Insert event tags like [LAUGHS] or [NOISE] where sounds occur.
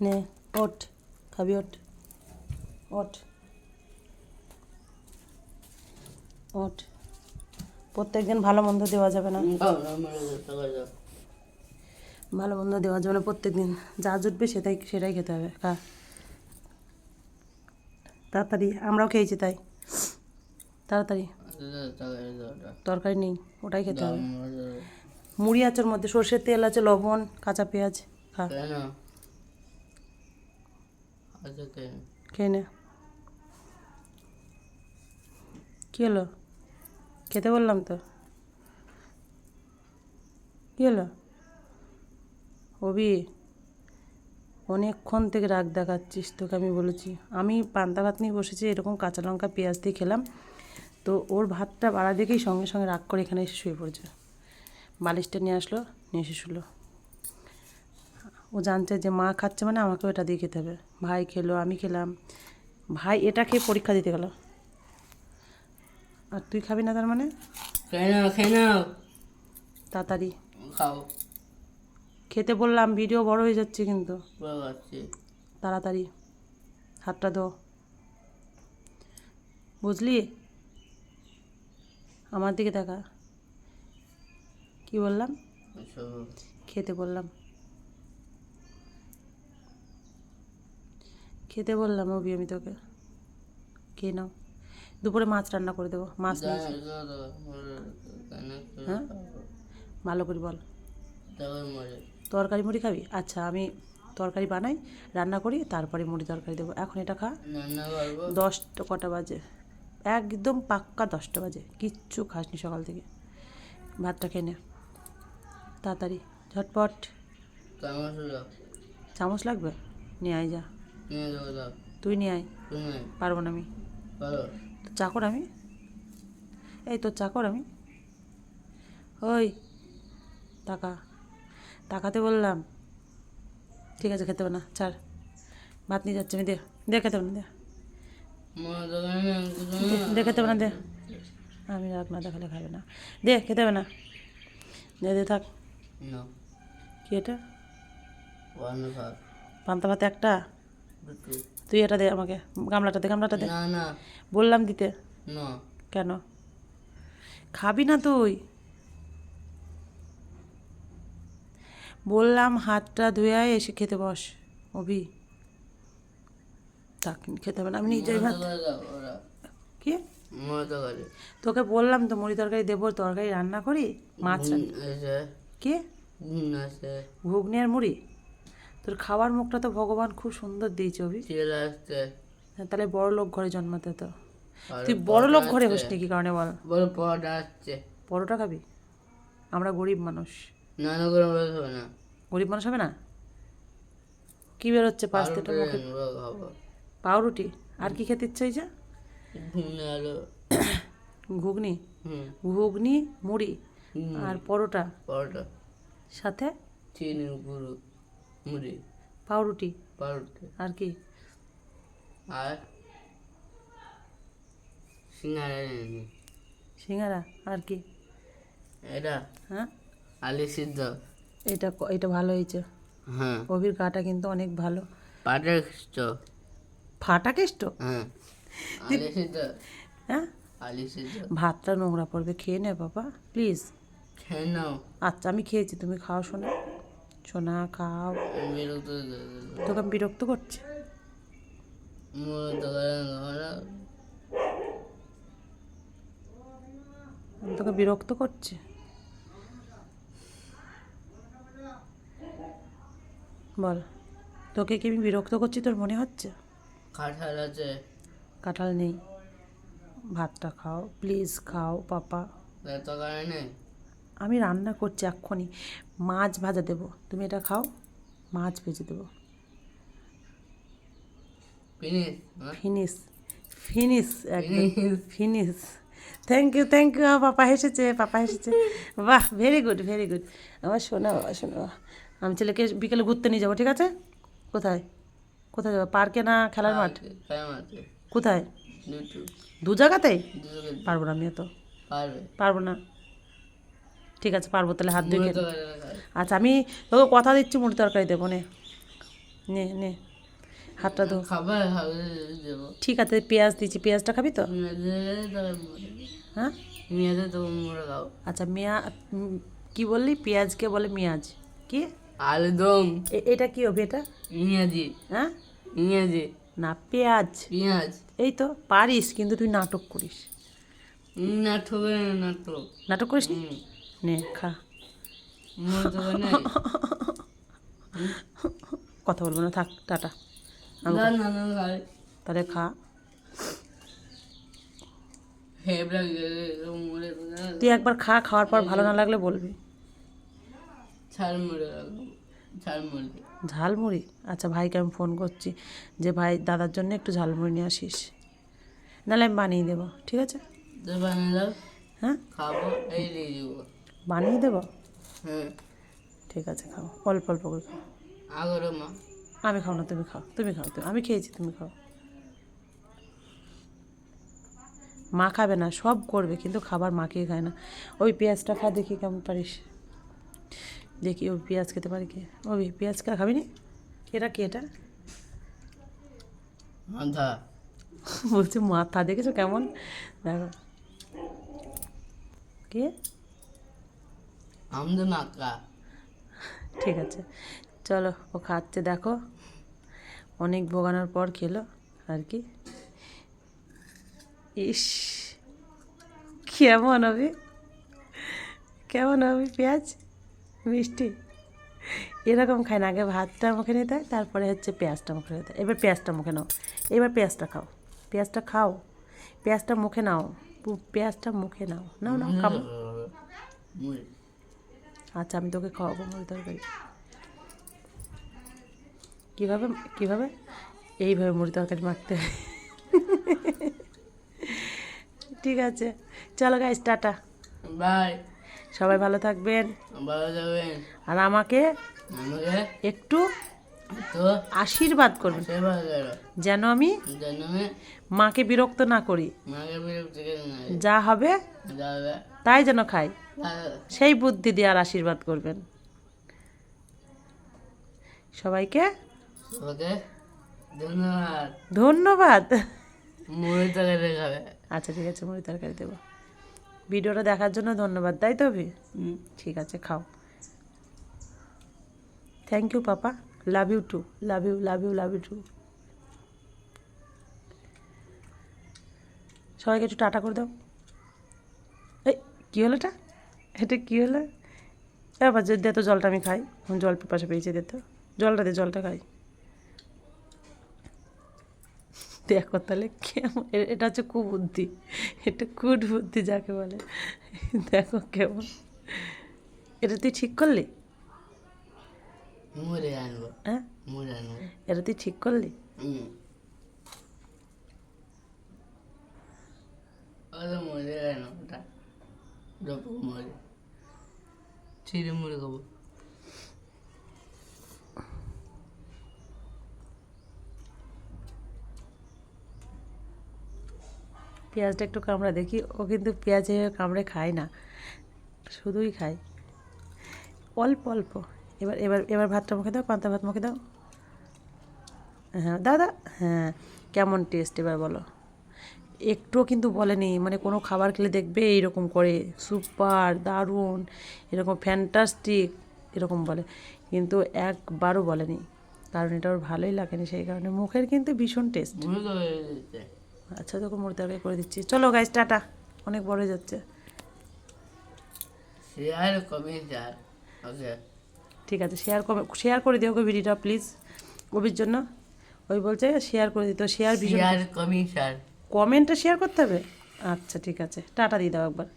নে ওঠ খাবি ওঠ। ওঠ। ওঠ। প্রত্যেকদিন ভালো মন্দ দেওয়া যাবে না? ভালো মন্দ দেওয়া যাবে। না প্রত্যেকদিন। যা জুটবে সেটাই সেটাই খেতে হবে। খা। তাড়াতাড়ি আমরাও খেয়েছি তাই। তাড়াতাড়ি। তরকারি নেই ওটাই খেতে হবে। মুড়ি আছে ওর মধ্যে সর্ষের তেল আছে লবণ কাঁচা পেঁয়াজ খা। খেয়ে কী হলো খেতে বললাম তো কী হলো অবি অনেকক্ষণ থেকে রাগ দেখাচ্ছিস তোকে আমি বলেছি। আমি পান্তা ভাত নিয়ে বসেছি, এরকম কাঁচা লঙ্কা, পেঁয়াজ দিয়ে খেলাম। তো ওর ভাতটা বাড়া দেখেই সঙ্গে সঙ্গে রাগ করে এখানে এসে শুয়ে পড়েছে। বালিশটা নিয়ে আসলো, নিয়ে এসে শুলো। ও জানছে যে মা খাচ্ছে মানে আমাকেও এটা দিয়ে খেতে হবে। ভাই খেলো আমি খেলাম। ভাই এটা খেয়ে পরীক্ষা দিতে গেল। আর তুই খাবি না তার মানে? তাড়াতাড়ি। খাও। খেতে বললাম ভিডিও বড় হয়ে যাচ্ছে কিন্তু। তাড়াতাড়ি। হাতটা ধো। বুঝলি? আমার দিকে দেখা কি বললাম? খেতে বললাম। খেতে বললাম অবি আমি তোকে। কে নাও। দুপুরে মাছ রান্না করে দেবো। মাছ হ্যাঁ? ভালো করে বল। তরকারি মুড়ি খাবি? আচ্ছা আমি তরকারি বানাই রান্না করি তারপরে মুড়ি তরকারি দেবো। এখন এটা খা। দশটা কটা বাজে? একদম পাক্কা দশটা বাজে। কিচ্ছু খাসনি সকাল থেকে। ভাতটা খেয়ে নে। তাড়াতাড়ি ঝটপট। চামচ লাগবে? নিয়ে আয় যা। তুই নিয়ে আয়। পারব না আমি। চাকর আমি। এই তোর চাকর আমি। ওই টাকা। টাকাতে বললাম। ঠিক আছে খেতে না ছাড়। ভাত নিয়ে যাচ্ছে আমি দে। দে খেতে না দে। দে, খেতে না দে। আমি রাগ না দেখালে খাবে না। দে খেতে হবে না। দে দে থাক। কি এটা? পান্তা ভাত একটা? তুই এটা দে আমাকে গামলাটা দে গামলাটা দে। না না। বললাম দিতে। না। কেন? খাবি না তুই। বললাম হাতটা ধুয়ে আয় এসে খেতে বস অভি। থাক খেতে হবে না আমি নিজেই ভাত। কি? তোকে বললাম তো মুড়ি তরকারি দেবো তরকারি রান্না করি মাছ কি? ঘুগনি আর মুড়ি? তোর খাওয়ার মুখটা তো ভগবান খুব সুন্দর দিয়েছে অভি। হ্যাঁ, তাহলে বড় লোক ঘরে জন্মাতে তো। তুই বড় লোক ঘরে পরোটা হোসনি কি কারণে বল। বড় পরোটা আসছে পরোটা খাবি? আমরা গরিব মানুষ। না গরিব মানুষ হবে না। কি আলু মুখে? পাউরুটি? আর কি খেতে ইচ্ছে হয়েছে? ঘুগনি ঘুগনি? মুড়ি আর পরোটা। পরোটা। সাথে? চিনি গুঁড়ো। মুড়ি পাউরুটি। পরোটা আর কি? আর সিঙ্গারা সিঙ্গারা? আর কি? এটা? হ্যাঁ? আলু সিদ্ধ। এটা এটা ভালো হয়েছে। হ্যাঁ। গভীর গাটা কিন্তু অনেক ভালো। পাটের চো ফাটা কেষ্ট? হ্যাঁ। [LAUGHS] আলু সিদ্ধ। হ্যাঁ? আলু সিদ্ধ। ভাতটা নোংরা পড়বে। খেয়ে নে বাবা প্লিজ। খেয়ে নাও। আচ্ছা আমি খেয়েছি। তুমি খাও শোনা। শোনা খাও। তোকে বিরক্ত করছি? তোকে বিরক্ত করছি? বল তোকে কি আমি বিরক্ত করছি তোর মনে হচ্ছে? কাঁঠাল আছে। কাঁঠাল নেই। ভাতটা খাও প্লিজ খাও পাপা। নেই আমি রান্না করছি এক্ষুনি। মাছ ভাজা দেবো। তুমি এটা খাও মাছ ভেজে দেবো। ফিনিশ ফিনিশ একদম finish. Thank you thank you papa হেসেছে papa হেসেছে বাহ ভেরি গুড ভেরি গুড আমার শোনা বাবা শোনা। আমি ছেলেকে বিকেলে ঘুরতে নিয়ে যাব ঠিক আছে? কোথায়? কোথায় যাব? পার্কে না খেলার মাঠ? কোথায়? দু জায়গাতেই? পারব না আমি তো পারব না। ঠিক আছে পারব তাহলে হাত ধুয়ে আচ্ছা আমি তোকে কথা দিচ্ছি মুড়ি তরকারি দেবো নে। নে নে। হাতটা ধো। ঠিক আছে পেঁয়াজ দিচ্ছি পেঁয়াজটা খাবি তো? হ্যাঁ? আচ্ছা মেয়া কি বললি? পেঁয়াজকে বলে মেয়াজ। কি? আলুদম। এটা কি হবে এটা? ইংরাজি হ্যাঁ? ইংরাজি না পেঁয়াজ। পেঁয়াজ। এই তো পারিস কিন্তু তুই নাটক করিস। নাটক নাটক। নাটক করিস নি? খা [LAUGHS] কথা বলব না থাক টাটা। তাহলে খা। তুই একবার খা খাওয়ার পর ভালো না লাগলে বলবি। ঝালমুড়ি? আচ্ছা ভাইকে আমি ফোন করছি যে ভাই দাদার জন্য একটু ঝালমুড়ি নিয়ে আসিস। নাহলে আমি বানিয়ে দেবো ঠিক আছে? হ্যাঁ? খাব এই দিয়ে দেবো। বানিয়ে দেবো? হ্যাঁ ঠিক আছে খাও। অল্প অল্প করে খাও। মা। আমি খাও না তুমি খাও। তুমি খাও তুমি আমি খেয়েছি তুমি খাও। মা খাবে না সব করবে কিন্তু খাবার মাখিয়ে খায় না। ওই পেঁয়াজটা খা দেখি কেমন পারিস। দেখি ওই পেঁয়াজ খেতে পারি কি? ওই পেঁয়াজ কা খাবি নি? এটা কি এটা? মাথা। বলছি মাথা দেখেছ কেমন? দেখো। কে? আমাদের মাকা ঠিক আছে। চলো ও খাচ্ছে দেখো। অনেক ভোগানোর পর খেলো আর কি। ইস কেমন হবে? কেমন হবে পেঁয়াজ? মিষ্টি? এরকম খায় না আগে ভাতটা মুখে নিতে হয় তারপরে হচ্ছে পেঁয়াজটা মুখে নিতে হয়। এবার পেঁয়াজটা মুখে নাও। এবার পেঁয়াজটা খাও। পেঁয়াজটা খাও। পেঁয়াজটা মুখে নাও। পেঁয়াজটা মুখে নাও। নাও নাও মুড়ি। আচ্ছা আমি তোকে খাওয়াবো মুড়ি তরকারি। কীভাবে কীভাবে? এইভাবে মুড়ি তরকারি মাখতে হয়। ঠিক আছে। চলো গাইস টাটা। বাই সবাই ভালো থাকবেন। ভালো থাকবেন। আর আমাকে? একটু তো আশীর্বাদ করবেন। যেন আমি মাকে বিরক্ত না করি। যা হবে তাই যেন খাই। সেই বুদ্ধি দিয়ে আর আশীর্বাদ করবেন। সবাইকে ধন্যবাদ। ধন্যবাদ। মুড়ি তরকারি খাবে। আচ্ছা ঠিক আছে মুড়ি তরকারি দেবো। ভিডিওটা দেখার জন্য ধন্যবাদ তাই তো ঠিক আছে খাও। Thank you papa. Love you too love you love you love you too সবাইকে একটু টাটা করে দাও। এই, কী হলো এটা? এটা কী হলো? এবার যদি তো জলটা আমি খাই। জল পাশে পেয়েছে, দে তো। জলটা দে, জলটা খাই। দেখো তাহলে কেমন। এটা হচ্ছে কুবুদ্ধি। এটা কুট বুদ্ধি যাকে বলে। দেখো কেমন। এটা তুই ঠিক করলি? মুড়ি আনব হ্যাঁ মুড়ি আনব এটা তুই ঠিক করলি ওটা মুড়ি আনো ওটা ডপু মুড়ি চিড়ি মুড়ি খাব পেঁয়াজটা একটু কামড়া দেখি ও কিন্তু পেঁয়াজ কামড়ে খায় না শুধুই খায় অল্প অল্প এবার এবার এবার ভাতটা মুখে দাও পান্তা ভাত মুখে দাও। হ্যাঁ দাদা হ্যাঁ কেমন টেস্ট এবার বলো। একটুও কিন্তু বলেনি মানে কোনো খাবার খেলে দেখবে এইরকম করে সুপার দারুণ এরকম ফ্যান্টাস্টিক এরকম বলে। কিন্তু একবারও বলেনি কারণ এটা ওর ভালোই লাগেনি সেই কারণে মুখের কিন্তু ভীষণ টেস্ট আচ্ছা তোকে মুড়ি তরকারি করে দিচ্ছি। চলো গাইজ টাটা। অনেক বড় হয়ে যাচ্ছে। শেয়ার কমে চার ওকে ঠিক আছে শেয়ার কমে শেয়ার করে দিও ভিডিওটা প্লিজ কবির জন্য। ওই বলছে শেয়ার করে দিতে শেয়ার ভিডিও শেয়ার কমে শেয়ার করতে হবে? আচ্ছা ঠিক আছে। টাটা দিয়ে দাও একবার।